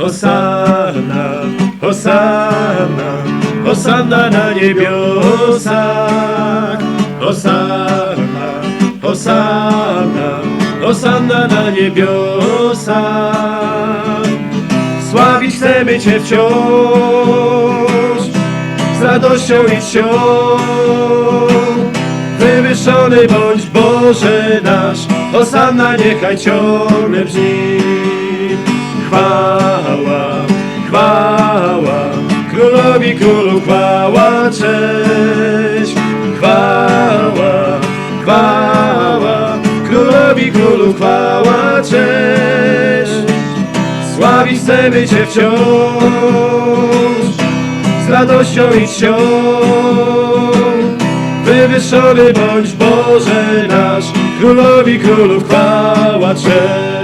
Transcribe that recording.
Hosanna, Hosanna, Hosanna na niebiosach. Hosanna, Hosanna, Hosanna na niebiosach. Sławić chcemy Cię wciąż, z radością i czcią. Wywyższony bądź Boże nasz, Hosanna niechaj ciągle brzmi. Chwała, chwała, królowi królu chwała, cześć. Chwała, chwała, królowi królu chwała, cześć. Sławić chcemy Cię wciąż, z radością i czcią. Wywyższony bądź Boże nasz, królowi królów chwała, cześć.